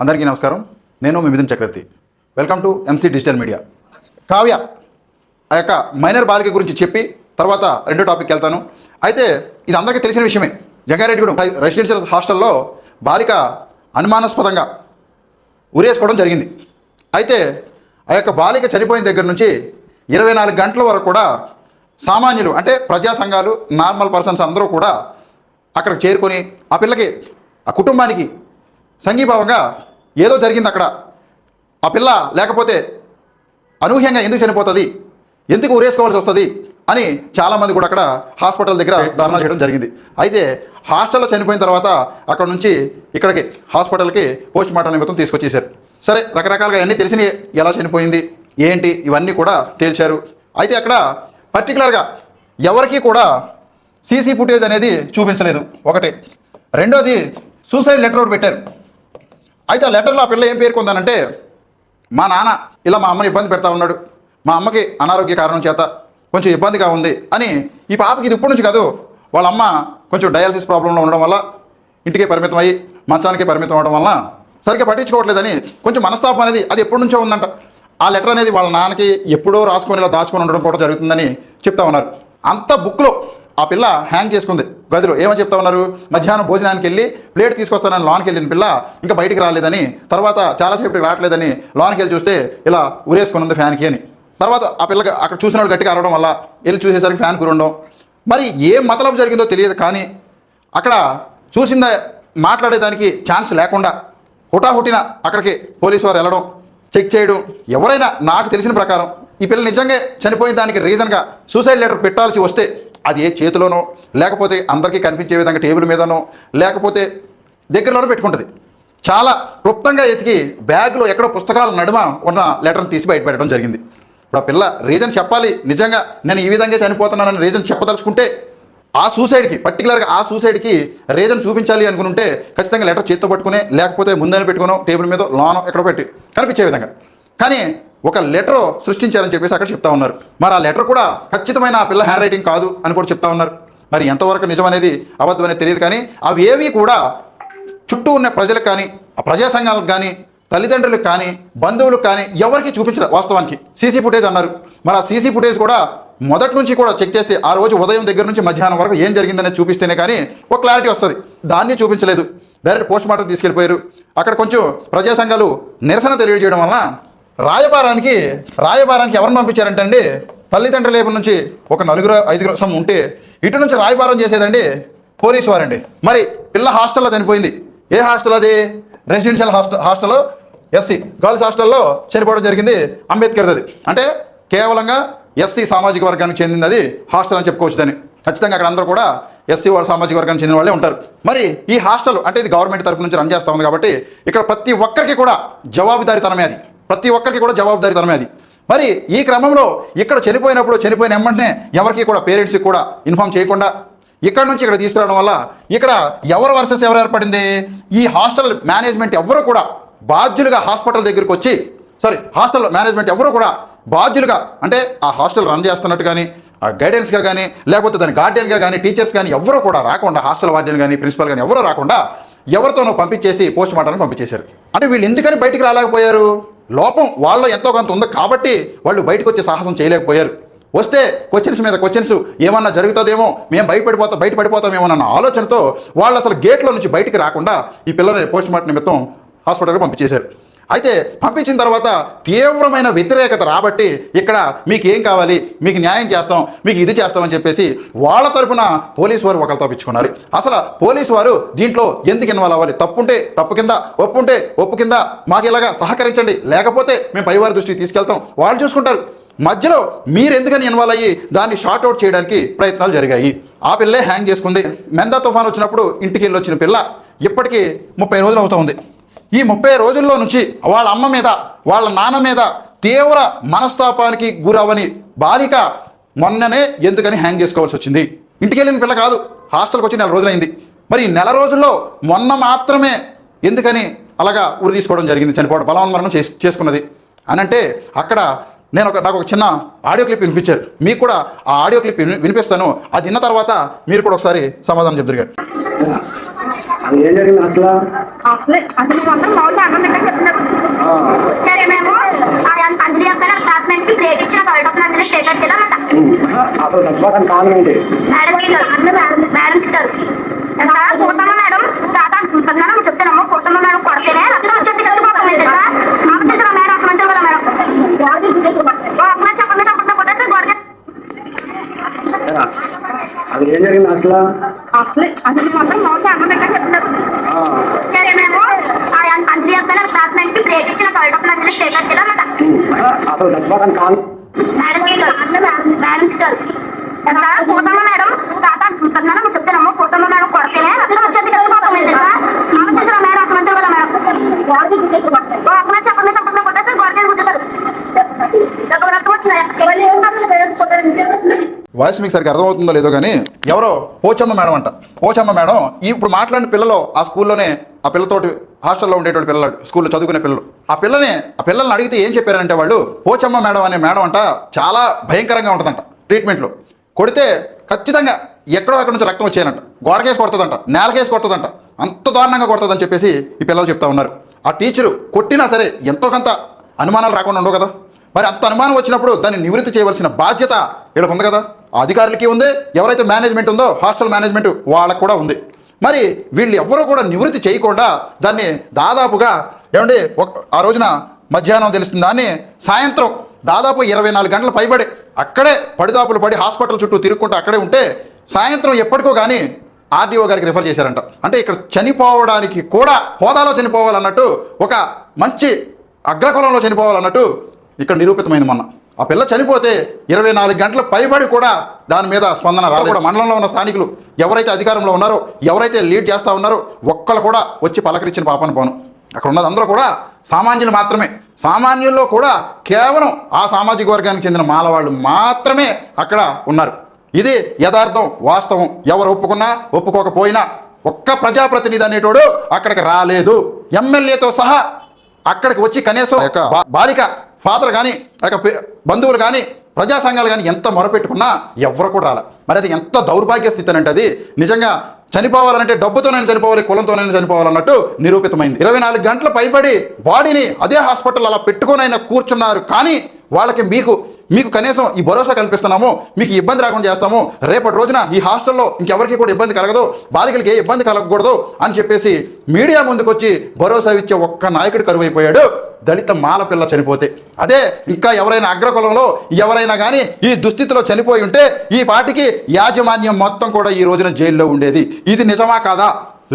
అందరికీ నమస్కారం. నేను మీ Mithun Chakravarthi. Welcome to MC digital media Kavya ఆ యొక్క మైనర్ బాలిక గురించి చెప్పి తర్వాత రెండో టాపిక్కి వెళ్తాను. అయితే ఇది అందరికీ తెలిసిన విషయమే. జంగారెడ్డిగూడెం హై- రెసిడెన్షియల్ హాస్టల్లో బాలిక అనుమానాస్పదంగా ఉరేసుకోవడం జరిగింది. అయితే ఆ యొక్క బాలిక చనిపోయిన దగ్గర నుంచి ఇరవై నాలుగు గంటల వరకు కూడా సామాన్యులు అంటే ప్రజా సంఘాలు నార్మల్ పర్సన్స్ అందరూ కూడా అక్కడికి చేరుకొని ఆ పిల్లకి ఆ కుటుంబానికి సంఘీభావంగా ఏదో జరిగింది అక్కడ. ఆ పిల్ల లేకపోతే అనూహ్యంగా ఎందుకు చనిపోతుంది? ఎందుకు ఉరేసుకోవాల్సి వస్తుంది? అని చాలామంది కూడా అక్కడ హాస్పిటల్ దగ్గర ధర్నా చేయడం జరిగింది. అయితే హాస్టల్లో చనిపోయిన తర్వాత అక్కడ నుంచి ఇక్కడికి హాస్పిటల్కి పోస్ట్ మార్టం నిమిత్తం తీసుకొచ్చేసారు సరే రకరకాలుగా అన్నీ తెలిసినవి ఎలా చనిపోయింది ఏంటి ఇవన్నీ కూడా తేల్చారు. అయితే అక్కడ పర్టికులర్గా ఎవరికీ కూడా సీసీ ఫుటేజ్ అనేది చూపించలేదు. ఒకటి. రెండోది సూసైడ్ లెటర్ ఒకటి పెట్టారు. అయితే ఆ లెటర్లో ఆ పిల్ల ఏం పేర్కొందానంటే మా నాన్న ఇలా మా అమ్మని ఇబ్బంది పెడతా ఉన్నాడు. మా అమ్మకి అనారోగ్య కారణం చేత కొంచెం ఇబ్బందిగా ఉంది అని ఈ పాపకి ఇది ఇప్పటి నుంచి కాదు. వాళ్ళ అమ్మ కొంచెం డయాలసిస్ ప్రాబ్లంలో ఉండడం వల్ల ఇంటికే పరిమితం అయ్యి మంచానికే పరిమితం అవడం వల్ల సరిగ్గా పట్టించుకోవట్లేదని కొంచెం మనస్తాపం అనేది అది ఎప్పటి నుంచో ఉందంట. ఆ లెటర్ అనేది వాళ్ళ నాన్నకి ఎప్పుడో రాసుకొని ఇలా దాచుకొని ఉండడం కూడా జరుగుతుందని చెప్తా ఉన్నారు. అంత బుక్లో ఆ పిల్ల హ్యాంగ్ చేసుకుంది. గదిలో ఏమని చెప్తా ఉన్నారు? మధ్యాహ్నం భోజనానికి వెళ్ళి ప్లేట్ తీసుకొస్తానని లోనికి వెళ్ళిన పిల్ల ఇంకా బయటికి రాలేదని తర్వాత చాలాసేపటికి రావట్లేదని లోనికి వెళ్ళి చూస్తే ఇలా ఉరేసుకుని ఉంది ఫ్యాన్కి అని. తర్వాత ఆ పిల్లకి అక్కడ చూసినప్పుడు గట్టిగా అరవడం వల్ల వెళ్ళి చూసేసరికి ఫ్యాన్ కురుండడం మరి ఏం మతలబు జరిగిందో తెలియదు కానీ అక్కడ చూసిందా మాట్లాడేదానికి ఛాన్స్ లేకుండా హుటాహుటిన అక్కడికి పోలీసు వారు వెళ్ళడం చెక్ చేయడం ఎవరైనా నాకు తెలిసిన ప్రకారం ఈ పిల్ల నిజంగా చనిపోయిన దానికి రీజన్గా సూసైడ్ లెటర్ పెట్టాల్సి వస్తే అది ఏ చేతిలోనో లేకపోతే అందరికీ కనిపించే విధంగా టేబుల్ మీదనో లేకపోతే దగ్గరలోనో పెట్టుకుంటుంది. చాలా క్లుప్తంగా ఎతికి బ్యాగ్లో ఎక్కడో పుస్తకాల నడుమ ఉన్న లెటర్ని తీసి బయటపెట్టడం జరిగింది. ఇప్పుడు ఆ పిల్ల రీజన్ చెప్పాలి. నిజంగా నేను ఈ విధంగా చనిపోతున్నానని రీజన్ చెప్పదలుచుకుంటే ఆ సూసైడ్కి పర్టికులర్గా ఆ సూసైడ్కి రీజన్ చూపించాలి అనుకుంటే ఖచ్చితంగా లెటర్ చేత్తో పట్టుకునే లేకపోతే ముందని పెట్టుకునో టేబుల్ మీద లోనో ఎక్కడో పెట్టి కనిపించే విధంగా. కానీ ఒక లెటర్ సృష్టించారని చెప్పేసి అక్కడ చెప్తా ఉన్నారు. మరి ఆ లెటర్ కూడా ఖచ్చితమైన ఆ పిల్ల హ్యాండ్ రైటింగ్ కాదు అని కూడా చెప్తా ఉన్నారు. మరి ఎంతవరకు నిజం అనేది అబద్ధం అనేది తెలియదు కానీ అవి ఏవి కూడా చుట్టూ ఉన్న ప్రజలకు కానీ ఆ ప్రజా సంఘాలకు కానీ తల్లిదండ్రులకు కానీ బంధువులకు కానీ ఎవరికి చూపించరు వాస్తవానికి. సీసీ ఫుటేజ్ అన్నారు. మరి ఆ సీసీ ఫుటేజ్ కూడా మొదటి నుంచి కూడా చెక్ చేస్తే ఆ రోజు ఉదయం దగ్గర నుంచి మధ్యాహ్నం వరకు ఏం జరిగిందనే చూపిస్తేనే కానీ ఒక క్లారిటీ వస్తుంది. దాన్ని చూపించలేదు. డైరెక్ట్ పోస్ట్ మార్టం తీసుకెళ్ళిపోయారు. అక్కడ కొంచెం ప్రజా సంఘాలు నిరసన తెలియజేయడం వలన రాయబారానికి రాయబారానికి ఎవరిని పంపించారంటే అండి తల్లిదండ్రుల వైపు నుంచి ఒక నలుగురు ఐదుగురు సమ్ ఉంటే ఇటు నుంచి రాయబారం చేసేదండి పోలీసు వారండి. మరి పిల్ల హాస్టల్లో చనిపోయింది. ఏ హాస్టల్ అది? రెసిడెన్షియల్ హాస్టల్ హాస్టల్లో ఎస్సీ గర్ల్స్ హాస్టల్లో చనిపోవడం జరిగింది అంబేద్కర్ అది. అంటే కేవలంగా ఎస్సీ సామాజిక వర్గానికి చెందింది అది హాస్టల్ అని చెప్పుకోవచ్చు దాన్ని. ఖచ్చితంగా అక్కడ అందరూ కూడా ఎస్సీ వాళ్ళ సామాజిక వర్గానికి చెందిన వాళ్ళే ఉంటారు. మరి ఈ హాస్టల్ అంటే ఇది గవర్నమెంట్ తరఫు నుంచి రన్ చేస్తా ఉంది కాబట్టి ఇక్కడ ప్రతి ఒక్కరికి కూడా జవాబుదారీతనమే అది. ప్రతి ఒక్కరికి కూడా జవాబుదారీతనమే అది. మరి ఈ క్రమంలో ఇక్కడ చనిపోయినప్పుడు చనిపోయిన వెంటనే ఎవరికి కూడా పేరెంట్స్కి కూడా ఇన్ఫామ్ చేయకుండా ఇక్కడ నుంచి ఇక్కడ తీసుకురావడం వల్ల ఇక్కడ ఎవరు వర్సెస్ ఎవరు ఏర్పడింది? ఈ హాస్టల్ మేనేజ్మెంట్ ఎవరు కూడా బాధ్యులుగా హాస్పిటల్ దగ్గరికి వచ్చి సారీ హాస్టల్ మేనేజ్మెంట్ ఎవరు కూడా బాధ్యులుగా అంటే ఆ హాస్టల్ రన్ చేస్తున్నట్టు కానీ ఆ గైడెన్స్గా కానీ లేకపోతే దాని గార్డియన్గా కానీ టీచర్స్ కానీ ఎవరు కూడా రాకుండా హాస్టల్ వార్డియన్ కానీ ప్రిన్సిపల్ కానీ ఎవరు రాకుండా ఎవరితోనో పంపించేసి పోస్ట్ మార్టానికి పంపించేశారు. అంటే వీళ్ళు ఎందుకని బయటికి రాలేకపోయారు? లోపం వాళ్ళలో ఎంతో కొంత ఉంది కాబట్టి వాళ్ళు బయటకు వచ్చే సాహసం చేయలేకపోయారు. వస్తే క్వశ్చన్స్ మీద క్వశ్చన్స్ ఏమన్నా జరుగుతుందేమో మేము బయటపడిపోతాం బయటపడిపోతామేమో అన్న ఆలోచనతో వాళ్ళు అసలు గేట్లో నుంచి బయటికి రాకుండా ఈ పిల్లని పోస్ట్ మార్టం నిమిత్తం హాస్పిటల్కి పంపించేశారు. అయితే పంపించిన తర్వాత తీవ్రమైన వ్యతిరేకత రాబట్టి ఇక్కడ మీకు ఏం కావాలి? మీకు న్యాయం చేస్తాం మీకు ఇది చేస్తామని చెప్పేసి వాళ్ళ తరపున పోలీసు వారు ఒకరు తప్పించుకున్నారు అసలు పోలీసు వారు దీంట్లో ఎందుకు ఇన్వాల్వ్ అవ్వాలి? తప్పుంటే తప్పు కింద ఒప్పుంటే ఒప్పు కింద మాకు ఇలాగా సహకరించండి. లేకపోతే మేము పైవారి దృష్టికి తీసుకెళ్తాం. వాళ్ళు చూసుకుంటారు. మధ్యలో మీరు ఎందుకని ఇన్వాల్వ్ అయ్యి దాన్ని షార్ట్ అవుట్ చేయడానికి ప్రయత్నాలు జరిగాయి. ఆ పిల్లే హ్యాంగ్ చేసుకుంది. మెందా తుఫాన్ వచ్చినప్పుడు ఇంటికి వెళ్ళి వచ్చిన పిల్ల ఇప్పటికీ ముప్పై రోజులు అవుతుంది ఈ ముప్పై రోజుల్లో నుంచి వాళ్ళ అమ్మ మీద వాళ్ళ నాన్న మీద తీవ్ర మనస్తాపానికి గురవని బాలిక మొన్ననే ఎందుకని హ్యాంగ్ చేసుకోవాల్సి వచ్చింది. ఇంటికి వెళ్ళిన పిల్ల కాదు హాస్టల్కి వచ్చి నెల రోజులైంది. మరి నెల రోజుల్లో మొన్న మాత్రమే ఎందుకని అలాగా ఉరి తీసుకోవడం జరిగింది చనిపోవడం బలవన్మరణం చేసి చేసుకున్నది. అని అంటే అక్కడ నేను ఒక నాకు ఒక చిన్న ఆడియో క్లిప్ వినిపించారు. మీకు కూడా ఆ ఆడియో క్లిప్ విని- వినిపిస్తాను. అది విన్న తర్వాత మీరు కూడా ఒకసారి సమాధానం చెప్తారు ఏం జరిగింది అసలు? అసలు సరే మేము అంజలి యొక్క క్లాస్మేట్కి ప్లేట్ ఇచ్చిన చచ్చిపోతాను కారణం ఏంటి? మేడం మేడం మేడం తిట్టారు. మేడం దాదాపు చెప్తున్నాము పోతమ్మ మేడం కొడతేనే రక్తం చచ్చిపోతాం అది ఏం జరిగింది అసలు అసలు అసలు మొత్తం మౌత్ అమ్మ దగ్గర చెప్తున్నారు ఆ, సరే మేము ఆ అంజలి అబ్బాయి క్లాస్మేట్కి బ్రేక్ ఇచ్చిన థర్డ్ అంజలి టికెట్ కింద అసలు చచ్చిపోవడానికి కారణం మేడం తిట్టారు అన్న మేడం మేడం తిట్టారు ఎంత కూర్చొమ్మ మేడం తాత అంటున్నాను చెప్తానమ్మా కూర్చొమ్మ మేడం కొడితేనే రక్తం వచ్చేది చచ్చిపోతాం తెలుసా ఆలోచించడం మేడం అసలు మంచిగా కదా మేడం అప్పుడు చెప్పండి చెప్పండి కొట్టేసి గొడవ గుద్దుతారు రక్తం వచ్చినాయి వాయిస్ మీకు సరిగ్గా అర్థమవుతుందో లేదో కానీ ఎవరో పోచమ్మ మేడం అంట. పోచమ్మ మేడం ఇప్పుడు మాట్లాడిన పిల్లలు ఆ స్కూల్లోనే ఆ పిల్లతోటి హాస్టల్లో ఉండేటువంటి పిల్లలు స్కూల్లో చదువుకునే పిల్లలు. ఆ పిల్లని ఆ పిల్లల్ని అడిగితే ఏం చెప్పారంటే వాళ్ళు పోచమ్మ మేడం అనే మేడం అంట చాలా భయంకరంగా ఉంటుందంట ట్రీట్మెంట్లో. కొడితే ఖచ్చితంగా ఎక్కడో అక్కడ నుంచి రక్తం వచ్చేయాలంట. గోడకేసి కొడుతుందంట నేలకేసి కొడుతుందంట. అంత దారుణంగా కొడుతుందని చెప్పేసి ఈ పిల్లలు చెప్తా ఉన్నారు. ఆ టీచరు కొట్టినా సరే ఎంతో కొంత అనుమానాలు రాకుండా ఉండవు కదా? మరి అంత అనుమానం వచ్చినప్పుడు దాన్ని నివృత్తి చేయవలసిన బాధ్యత వీళ్ళకి ఉంది కదా? అధికారులకి ఉంది ఎవరైతే మేనేజ్మెంట్ ఉందో హాస్టల్ మేనేజ్మెంట్ వాళ్ళకు కూడా ఉంది. మరి వీళ్ళు ఎవ్వరూ కూడా నివృత్తి చేయకుండా దాన్ని దాదాపుగా ఏమండి ఒక ఆ రోజున మధ్యాహ్నం తెలుస్తుంది దాన్ని సాయంత్రం దాదాపు ఇరవై నాలుగు గంటల పైబడి అక్కడే పడిదాపులు పడి హాస్పిటల్ చుట్టూ తిరుక్కుంటూ అక్కడే ఉంటే సాయంత్రం ఎప్పటికో కానీ ఆర్డీఓ గారికి రిఫర్ చేశారంట. అంటే ఇక్కడ చనిపోవడానికి కూడా హోదాలో చనిపోవాలన్నట్టు ఒక మంచి అగ్రకులంలో చనిపోవాలన్నట్టు ఇక్కడ నిరూపితమైంది మొన్న. ఆ పిల్ల చనిపోతే ఇరవై నాలుగు గంటల పైబడి కూడా దాని మీద స్పందన రాదు కూడా మండలంలో ఉన్న స్థానికులు ఎవరైతే అధికారంలో ఉన్నారో ఎవరైతే లీడ్ చేస్తూ ఉన్నారో ఒక్కళ్ళు కూడా వచ్చి పలకరించిన పాపను పోను. అక్కడ ఉన్నది అందరూ కూడా సామాన్యులు మాత్రమే. సామాన్యుల్లో కూడా కేవలం ఆ సామాజిక వర్గానికి చెందిన మాలవాళ్ళు మాత్రమే అక్కడ ఉన్నారు. ఇది యథార్థం వాస్తవం. ఎవరు ఒప్పుకున్నా ఒప్పుకోకపోయినా ఒక్క ప్రజాప్రతినిధి అనేటోడు అక్కడికి రాలేదు. ఎమ్మెల్యేతో సహా అక్కడికి వచ్చి కనీసం బాలిక ఫాదర్ కానీ లేక యొక్క బంధువులు కానీ ప్రజా సంఘాలు కానీ ఎంత మొరపెట్టుకున్నా ఎవరు కూడా రాలే. మరి అది ఎంత దౌర్భాగ్య స్థితి అంటే అది నిజంగా చనిపోవాలంటే డబ్బుతోనైనా చనిపోవాలి కులంతోనైనా చనిపోవాలన్నట్టు నిరూపితమైంది. ఇరవై నాలుగు గంటల పైబడి బాడీని అదే హాస్పిటల్ అలా పెట్టుకొని కూర్చున్నారు. కానీ వాళ్ళకి మీకు మీకు కనీసం ఈ భరోసా కల్పిస్తున్నాము మీకు ఇబ్బంది రాకుండా చేస్తాము రేపటి రోజున ఈ హాస్టల్లో ఇంకెవరికి కూడా ఇబ్బంది కలగదు బాలికలకి ఏ ఇబ్బంది కలగకూడదు అని చెప్పేసి మీడియా ముందుకు వచ్చి భరోసా ఇచ్చే ఒక్క నాయకుడు కరువైపోయాడు. దళిత మాల పిల్ల చనిపోతే. అదే ఇంకా ఎవరైనా అగ్రకులంలో ఎవరైనా కానీ ఈ దుస్థితిలో చనిపోయి ఉంటే ఈ పాటికి యాజమాన్యం మొత్తం కూడా ఈ రోజున జైల్లో ఉండేది. ఇది నిజమా కాదా?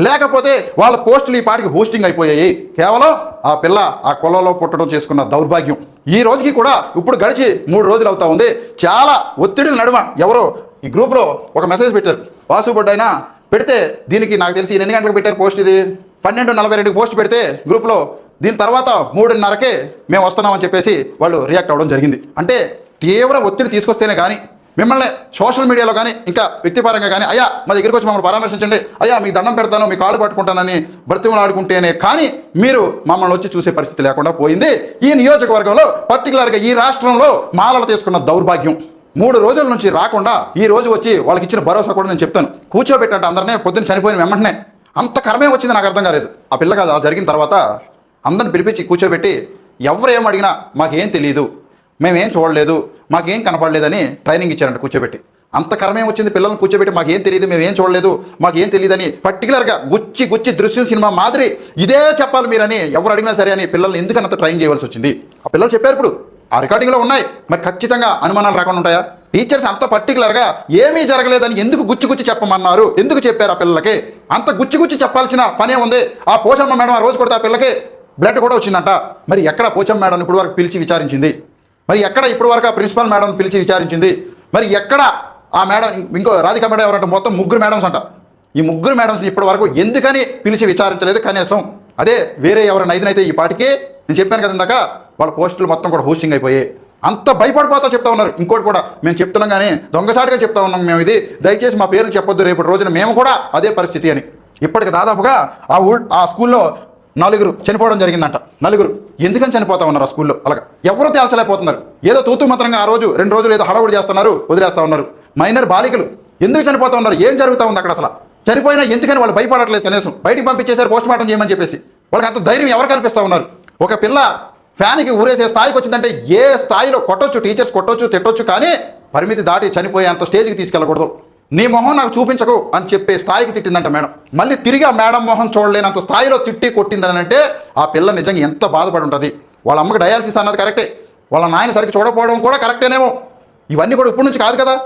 లేకపోతే వాళ్ళ పోస్టులు ఈ పాటికి హోస్టింగ్ అయిపోయాయి. కేవలం ఆ పిల్ల ఆ కులంలో పుట్టడం చేసుకున్న దౌర్భాగ్యం. ఈ రోజుకి కూడా ఇప్పుడు గడిచి మూడు రోజులు అవుతా ఉంది. చాలా ఒత్తిడిల నడుమ ఎవరో ఈ గ్రూప్లో ఒక మెసేజ్ పెట్టారు. వాసు అయినా పెడితే దీనికి నాకు తెలిసి ఎన్ని గంటలకు పెట్టారు పోస్ట్ ఇది? పన్నెండు నలభై రెండు పోస్ట్ పెడితే గ్రూప్లో దీని తర్వాత మూడున్నరకే మేము వస్తున్నామని చెప్పేసి వాళ్ళు రియాక్ట్ అవ్వడం జరిగింది. అంటే తీవ్ర ఒత్తిడి తీసుకొస్తేనే కానీ మిమ్మల్ని సోషల్ మీడియాలో కానీ ఇంకా వ్యక్తిపరంగా కానీ అయ్యా మా దగ్గరికి వచ్చి మమ్మల్ని పరామర్శించండి. అయ్యా మీ దండం పెడతాను మీ కాళ్ళు పట్టుకుంటానని బ్రతిమలాడుకుంటేనే. కానీ మీరు మమ్మల్ని వచ్చి చూసే పరిస్థితి లేకుండా పోయింది. ఈ నియోజకవర్గంలో పర్టికులర్గా ఈ రాష్ట్రంలో మాలలు తీసుకున్న దౌర్భాగ్యం. మూడు రోజుల నుంచి రాకుండా ఈ రోజు వచ్చి వాళ్ళకి ఇచ్చిన భరోసా కూడా నేను చెప్తాను. కూర్చోబెట్టంటే అందరినీ పొద్దున్న చనిపోయిన వెంటనే. అంత కరమే వచ్చింది నాకు అర్థం కాలేదు. ఆ పిల్లగా అలా జరిగిన తర్వాత అందరిని పిలిపించి కూర్చోబెట్టి ఎవరు ఏం అడిగినా మాకేం తెలియదు మేమేం చూడలేదు. మాకేం కనపడలేదని ట్రైనింగ్ ఇచ్చారంట కూర్చోబెట్టి. అంత కరమేం వచ్చింది? పిల్లల్ని కూర్చోబెట్టి మాకేం తెలియదు మేము ఏం చూడలేదు మాకేం తెలియదని పర్టికులర్గా గుచ్చి గుచ్చి దృశ్యం సినిమా మాదిరి ఇదే చెప్పాలి మీరని ఎవరు అడిగినా సరే అని పిల్లల్ని ఎందుకనంత ట్రైన్ చేయవలసి వచ్చింది? ఆ పిల్లలు చెప్పారు ఇప్పుడు. ఆ రికార్డింగ్లో ఉన్నాయి. మరి ఖచ్చితంగా అనుమానాలు రాకుండా ఉంటాయా? టీచర్స్ అంత పర్టికులర్గా ఏమీ జరగలేదని ఎందుకు గుచ్చి గుచ్చి చెప్పమన్నారు? ఎందుకు చెప్పారు ఆ పిల్లలకి? అంత గుచ్చి గుచ్చి చెప్పాల్సిన పనే ఉంది. ఆ పోచమ్మ మేడం ఆ రోజు కొడితే ఆ పిల్లకి బ్లడ్ కూడా వచ్చిందంట. మరి ఎక్కడ పోచమ్మ మేడం ఇప్పుడు వరకు పిలిచి విచారించింది? మరి ఎక్కడ ఇప్పటి వరకు ఆ ప్రిన్సిపల్ మేడం పిలిచి విచారించింది? మరి ఎక్కడ ఆ మేడం ఇంకో రాధిక మేడం ఎవరంటే మొత్తం ముగ్గురు మేడమ్స్ అంట. ఈ ముగ్గురు మేడమ్స్ ఇప్పటి వరకు ఎందుకని పిలిచి విచారించలేదు కనీసం? అదే వేరే ఎవరైనా ఐదునైతే ఈ పాటికి నేను చెప్పాను కదా ఇందాక వాళ్ళ పోస్టులు మొత్తం కూడా హోస్టింగ్ అయిపోయాయి. అంత భయపడిపోతా చెప్తా ఉన్నారు. ఇంకోటి కూడా మేము చెప్తున్నాం కానీ దొంగసాటిగా చెప్తా ఉన్నాం మేము ఇది. దయచేసి మా పేరు చెప్పొద్దు రేపటి రోజున మేము కూడా అదే పరిస్థితి అని. ఇప్పటికి దాదాపుగా ఆ ఊ ఆ స్కూల్లో నలుగురు చనిపోవడం జరిగిందంట. నలుగురు. ఎందుకని చనిపోతా ఉన్నారు ఆ స్కూల్లో? అలాగా. ఎవరు తేల్చలేకపోతున్నారు. ఏదో తూతు మాత్రంగా ఆ రోజు రెండు రోజులు ఏదో హడావుడి చేస్తున్నారు వదిలేస్తా ఉన్నారు. మైనర్ బాలికలు ఎందుకు చనిపోతా ఉన్నారు? ఏం జరుగుతూ ఉంది అక్కడ అసలు? చనిపోయినా ఎందుకని వాళ్ళు భయపడట్లేదు కనీసం? బయటికి పంపించేశారు పోస్ట్ మార్టం చేయమని చెప్పేసి. వాళ్ళకి అంత ధైర్యం ఎవరు కల్పిస్తూ ఉన్నారు? ఒక పిల్ల ఫ్యాన్కి ఊరేసే స్థాయికి వచ్చిందంటే ఏ స్థాయిలో కొట్టొచ్చు టీచర్స్ కొట్టొచ్చు తిట్టొచ్చు కానీ పరిమితి దాటి చనిపోయేంత స్టేజ్కి తీసుకెళ్ళకూడదు. నీ మొహం నాకు చూపించకు అని చెప్పే స్థాయికి తిట్టిందంట మేడం. మళ్ళీ తిరిగి ఆ మేడం మొహం చూడలేనంత స్థాయిలో తిట్టి కొట్టిందని అంటే ఆ పిల్ల నిజంగా ఎంత బాధపడి ఉంటుంది. వాళ్ళ అమ్మకి డయాలసిస్ అన్నది కరెక్టే. వాళ్ళ నాయన సరికి చూడకపోవడం కూడా కరెక్టేనేమో. ఇవన్నీ కూడా ఇప్పటి నుంచి కాదు కదా.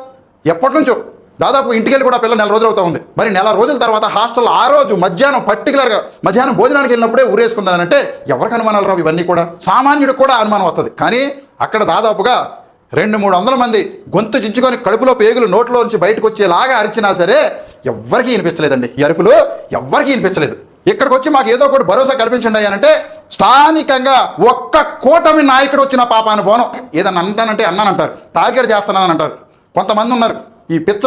ఎప్పటి నుంచో. దాదాపు ఇంటికి వెళ్ళి కూడా పిల్ల నెల రోజులు అవుతా ఉంది. మరి నెల రోజుల తర్వాత హాస్టల్ ఆ రోజు మధ్యాహ్నం పర్టికులర్గా మధ్యాహ్నం భోజనానికి వెళ్ళినప్పుడే ఊరేసుకుందానంటే ఎవరికి అనుమానాలు రావు ఇవన్నీ కూడా? సామాన్యుడు కూడా అనుమానం వస్తుంది. కానీ అక్కడ దాదాపుగా రెండు మూడు వందల మంది గొంతు చించుకొని కడుపులో పేగులు నోట్లో నుంచి బయటకు వచ్చేలాగా అరిచినా సరే ఎవ్వరికీ వినిపించలేదండి. ఈ అరుపులు ఎవ్వరికీ వినిపించలేదు. ఇక్కడికి వచ్చి మాకు ఏదో ఒకటి భరోసా కల్పించండి అంటే స్థానికంగా ఒక్క కూటమి నాయకుడు వచ్చిన పాప అనుభవం ఏదన్నా అంటానంటే అన్నానంటారు. టార్గెట్ చేస్తున్నానని అంటారు కొంతమంది ఉన్నారు. ఈ పిచ్చ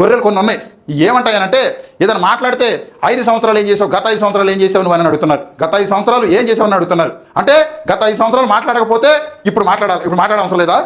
గొర్రెలు కొన్ని ఉన్నాయి. ఏమంటాయనంటే ఏదైనా మాట్లాడితే ఐదు సంవత్సరాలు ఏం చేసావు? గత ఐదు సంవత్సరాలు ఏం చేసావు నువ్వు అని అడుగుతున్నారు. గత ఐదు సంవత్సరాలు ఏం చేసావు అని అడుగుతున్నారు. అంటే గత ఐదు సంవత్సరాలు మాట్లాడకపోతే ఇప్పుడు మాట్లాడాలి. ఇప్పుడు మాట్లాడడం అవసరం లేదా?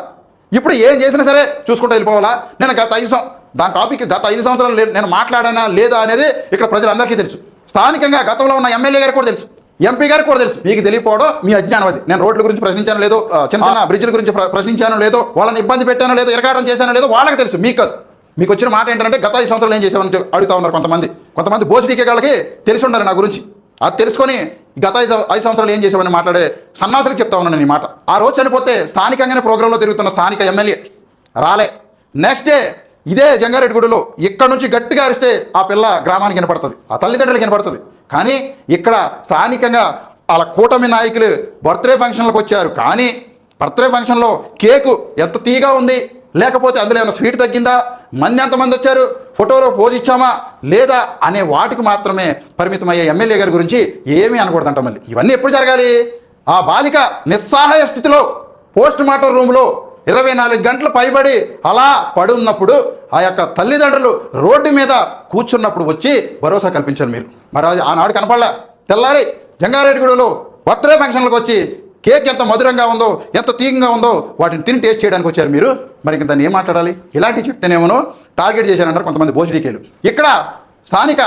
ఇప్పుడు ఏం చేసినా సరే చూసుకుంటూ వెళ్ళిపోవాలా? నేను గత ఐదు దాని టాపిక్ గత ఐదు సంవత్సరాలు లే- నేను మాట్లాడానా లేదా అనేది ఇక్కడ ప్రజలందరికీ తెలుసు. స్థానికంగా గతంలో ఉన్న ఎమ్మెల్యే గారికి కూడా తెలుసు. ఎంపీ గారికి కూడా తెలుసు. మీకు తెలియకపోవడం మీ అజ్ఞానం అది. నేను రోడ్ల గురించి ప్రశ్నించాను లేదో చిన్న చిన్న బ్రిడ్జ్ల గురించి ప్ర- ప్రశ్నించాను లేదో వాళ్ళని ఇబ్బంది పెట్టానో లేదో ఇరకాటం చేశానో లేదో వాళ్ళకి తెలుసు. మీకు కాదు. మీకు వచ్చిన మాట ఏంటంటే గత ఐదు సంవత్సరాలు ఏం చేసామని అడుగుతా ఉన్నారు కొంతమంది. కొంతమంది బోసిడీకే వాళ్ళకి తెలిసి ఉండాలి నా గురించి. అది తెలుసుకొని గత ఐదు ఐదు సంవత్సరాలు ఏం చేసామని మాట్లాడే సన్నాసులకు చెప్తా ఉన్నాను నేను మాట. ఆ రోజు చనిపోతే స్థానికంగానే ప్రోగ్రాంలో తిరుగుతున్న స్థానిక ఎమ్మెల్యే రాలే. నెక్స్ట్ డే ఇదే జంగారెడ్డిగూడలో ఇక్కడ నుంచి గట్టిగా అరిస్తే ఆ పిల్ల గ్రామానికి వినపడుతుంది. ఆ తల్లిదండ్రులకు వినపడుతుంది. కానీ ఇక్కడ స్థానికంగా వాళ్ళ కూటమి నాయకులు బర్త్డే ఫంక్షన్లకు వచ్చారు. కానీ బర్త్డే ఫంక్షన్లో కేకు ఎంత తీగా ఉంది? లేకపోతే అందులో ఏమైనా స్వీట్ తగ్గిందా? మంది ఎంతమంది వచ్చారు? ఫోటోలో పోజ్ ఇచ్చామా లేదా అనే వాటికి మాత్రమే పరిమితమయ్యే ఎమ్మెల్యే గారి గురించి ఏమీ అనకూడదంట మళ్ళీ. ఇవన్నీ ఎప్పుడు జరగాలి? ఆ బాలిక నిస్సహాయ స్థితిలో పోస్ట్ మార్టం రూమ్లో ఇరవై నాలుగు గంటలు పైబడి అలా పడున్నప్పుడు ఆ యొక్క తల్లిదండ్రులు రోడ్డు మీద కూర్చున్నప్పుడు వచ్చి భరోసా కల్పించారు మీరు. మరి అది ఆనాడు కనపడలే. తెల్లారి జంగారెడ్డిగూడలో బర్త్డే ఫంక్షన్లకు వచ్చి కేక్ ఎంత మధురంగా ఉందో ఎంత తీగంగా ఉందో వాటిని తిని టేస్ట్ చేయడానికి వచ్చారు మీరు. మరి దాన్ని ఏం మాట్లాడాలి? ఇలాంటివి చెప్తేనేమో టార్గెట్ చేశారంటారు కొంతమంది భోజనీకేలు. ఇక్కడ స్థానిక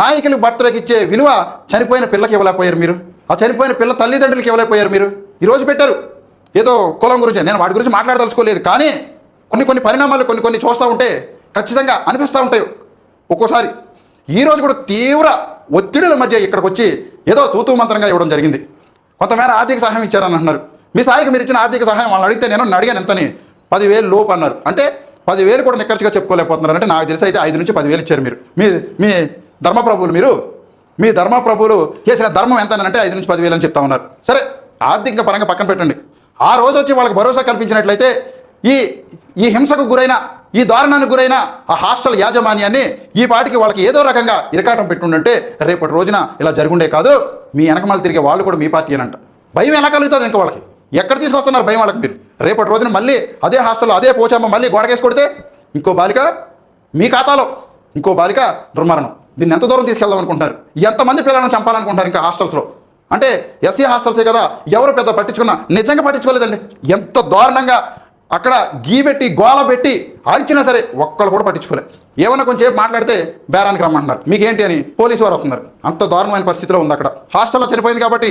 నాయకులు భర్తలకు ఇచ్చే విలువ చనిపోయిన పిల్లకి ఇవ్వలేకపోయారు మీరు. ఆ చనిపోయిన పిల్ల తల్లిదండ్రులకి ఇవ్వలేకపోయారు మీరు. ఈరోజు పెట్టారు. ఏదో కులం గురించి నేను వాటి గురించి మాట్లాడదలుచుకోలేదు. కానీ కొన్ని కొన్ని పరిణామాలు కొన్ని కొన్ని చూస్తూ ఉంటే ఖచ్చితంగా అనిపిస్తూ ఉంటాయి. ఒక్కోసారి ఈరోజు కూడా తీవ్ర ఒత్తిడుల మధ్య ఇక్కడికి వచ్చి ఏదో తూతూ మంత్రంగా ఇవ్వడం జరిగింది. కొంతమేర ఆర్థిక సహాయం ఇచ్చారని అంటున్నారు మీ స్థాయికి మీరు ఇచ్చిన ఆర్థిక సహాయం వాళ్ళని అడిగితే నేను అడిగాను ఎంతని? పదివేలు లోపు అన్నారు. అంటే పదివేలు కూడా నిక్కచ్చిగా చెప్పుకోలేకపోతున్నారు అంటే నాకు తెలిసి అయితే ఐదు నుంచి పదివేలు ఇచ్చారు మీరు. మీ మీ ధర్మప్రభువులు మీరు మీ ధర్మప్రభువులు చేసిన ధర్మం ఎంత అంటే ఐదు నుంచి పదివేలు అని చెప్తా ఉన్నారు. సరే ఆర్థిక పరంగా పక్కన పెట్టండి. ఆ రోజు వచ్చి వాళ్ళకి భరోసా కల్పించినట్లయితే ఈ ఈ హింసకు గురైన ఈ దారుణానికి గురైన ఆ హాస్టల్ యాజమాన్యాన్ని ఈ పాటికి వాళ్ళకి ఏదో రకంగా ఇరకాటం పెట్టుండంటే రేపటి రోజున ఇలా జరుగుండే కాదు. మీ వెనకమాల తిరిగే వాళ్ళు కూడా మీ పార్టీ అనంట. భయం ఎలా కలుగుతుంది ఇంకా వాళ్ళకి? ఎక్కడ తీసుకొస్తున్నారు భయం వాళ్ళకి మీరు? రేపటి రోజున మళ్ళీ అదే హాస్టల్లో అదే పోచమ్మ మళ్ళీ గోడకేసి కొడితే ఇంకో బాలిక మీ ఖాతాలో ఇంకో బాలిక దుర్మరణం. దీన్ని ఎంత దూరం తీసుకెళ్దాం అనుకుంటున్నారు? ఎంతమంది పిల్లలను చంపాలనుకుంటున్నారు ఇంకా హాస్టల్స్లో? అంటే ఎస్సీ హాస్టల్సే కదా ఎవరు పెద్ద పట్టించుకున్నా నిజంగా పట్టించుకోలేదండి. ఎంత దారుణంగా అక్కడ గీ పెట్టి గోల పెట్టి అరిచినా సరే ఒక్కళ్ళు కూడా పట్టించుకోలే. ఏమైనా కొంచెం మాట్లాడితే బేరానికి రమ్మంటున్నారు. మీకేంటి అని పోలీసు వారు వస్తున్నారు. అంత దారుణమైన పరిస్థితిలో ఉంది అక్కడ. హాస్టల్లో చనిపోయింది కాబట్టి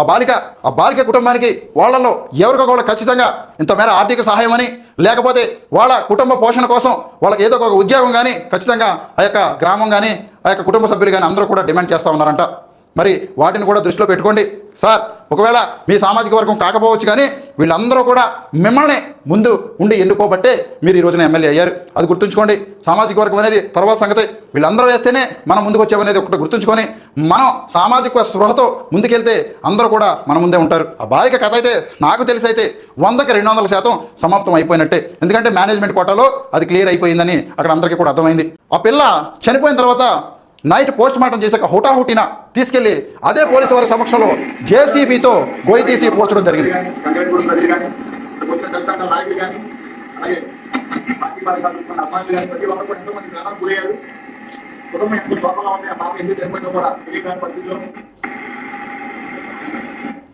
ఆ బాలిక ఆ బాలిక కుటుంబానికి వాళ్ళలో ఎవరికో కూడా ఖచ్చితంగా ఇంత మేర ఆర్థిక సహాయం అని లేకపోతే వాళ్ళ కుటుంబ పోషణ కోసం వాళ్ళకి ఏదో ఒక ఉద్యోగం కానీ ఖచ్చితంగా ఆ యొక్క గ్రామం కానీ ఆ యొక్క కుటుంబ సభ్యులు కానీ అందరూ కూడా డిమాండ్ చేస్తూ ఉన్నారంట. మరి వాటిని కూడా దృష్టిలో పెట్టుకోండి. సార్ ఒకవేళ మీ సామాజిక వర్గం కాకపోవచ్చు కానీ వీళ్ళందరూ కూడా మిమ్మల్ని ముందు ఉండి ఎన్నుకోబట్టే మీరు ఈ రోజున ఎమ్మెల్యే అయ్యారు. అది గుర్తుంచుకోండి. సామాజిక వర్గం అనేది తర్వాత సంగతి. వీళ్ళందరూ వేస్తేనే మనం ముందుకు వచ్చామనేది ఒకటి గుర్తుంచుకొని మనం సామాజిక స్పృహతో ముందుకెళ్తే అందరూ కూడా మన ముందే ఉంటారు. ఆ బాలిక కథ అయితే నాకు తెలిసి అయితే వందకి రెండు వందల శాతం సమాప్తం అయిపోయినట్టే. ఎందుకంటే మేనేజ్మెంట్ కోటాలో అది క్లియర్ అయిపోయిందని అక్కడ అందరికీ కూడా అర్థమైంది. ఆ పిల్ల చనిపోయిన తర్వాత నైట్ పోస్ట్ మార్టం చేశాక హుటాహుటిన తీసుకెళ్ళి అదే పోలీసు వారి సమక్షంలో జేసీబీతో గొయ్యి తీసి పోల్చడం జరిగింది.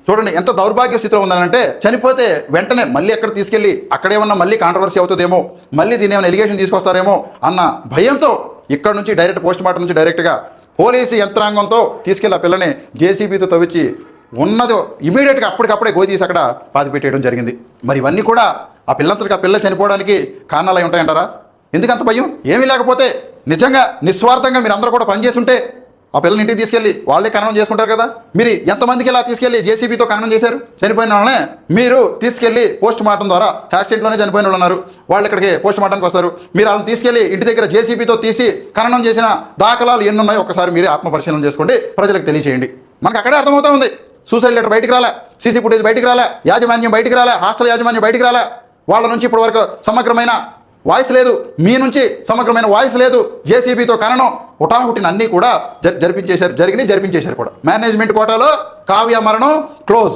చూడండి ఎంత దౌర్భాగ్య స్థితిలో ఉందనంటే చనిపోతే వెంటనే మళ్ళీ ఎక్కడ తీసుకెళ్ళి అక్కడేమన్నా మళ్ళీ కాంట్రవర్సీ అవుతుందేమో మళ్ళీ దీని ఏమైనా ఎలిగేషన్ తీసుకొస్తారేమో అన్న భయంతో ఇక్కడ నుంచి డైరెక్ట్ పోస్ట్ మార్టం నుంచి డైరెక్ట్గా పోలీసు యంత్రాంగంతో తీసుకెళ్ళి ఆ పిల్లని జేసీబీతో తవ్వించి ఉన్నది ఇమీడియట్గా అప్పటికప్పుడే గోతీసి అక్కడ పాతిపెట్టేయడం జరిగింది. మరి ఇవన్నీ కూడా ఆ పిల్లంతటికి ఆ పిల్ల చనిపోవడానికి కారణాలు అయి ఉంటాయంటారా? ఎందుకంత భయం? ఏమీ లేకపోతే నిజంగా నిస్వార్థంగా మీరు అందరూ కూడా పనిచేస్తుంటే ఆ పిల్లల్ని ఇంటికి తీసుకెళ్ళి వాళ్ళే ఖననం చేసుకుంటారు కదా. మీరు ఎంతమందికి ఇలా తీసుకెళ్ళి జేసీబీతో ఖననం చేశారు? చనిపోయిన వాళ్ళనే మీరు తీసుకెళ్ళి పోస్ట్ మార్టం ద్వారా యాక్సిడెంట్లోనే చనిపోయిన వాళ్ళు ఉన్నారు. వాళ్ళు ఇక్కడికి పోస్ట్ మార్టంకి వస్తారు. మీరు వాళ్ళని తీసుకెళ్ళి ఇంటి దగ్గర జేసీబీతో తీసి ఖననం చేసిన దాఖలాలు ఎన్ని ఉన్నాయో ఒకసారి మీరే ఆత్మపరిశీలన చేసుకోండి. ప్రజలకు తెలియచేయండి. మనకు అక్కడే అర్థమవుతా ఉంది. సూసైడ్ లెటర్ బయటికి రాలే. సీసీ ఫుటేజ్ బయటికి రాలే. యాజమాన్యం బయటికి రాలే. హాస్టల్ యాజమాన్యం బయటికి రాలే. వాళ్ళ నుంచి ఇప్పటి వరకు సమగ్రమైన వాయిస్ లేదు. మీ నుంచి సమగ్రమైన వాయిస్ లేదు. జేసీబీతో కననం హుటాహుటిన అన్నీ కూడా జరిపించేశారు జరిగినాయి జరిపించేశారు కూడా. మేనేజ్మెంట్ కోటాలో కావ్య మరణం క్లోజ్.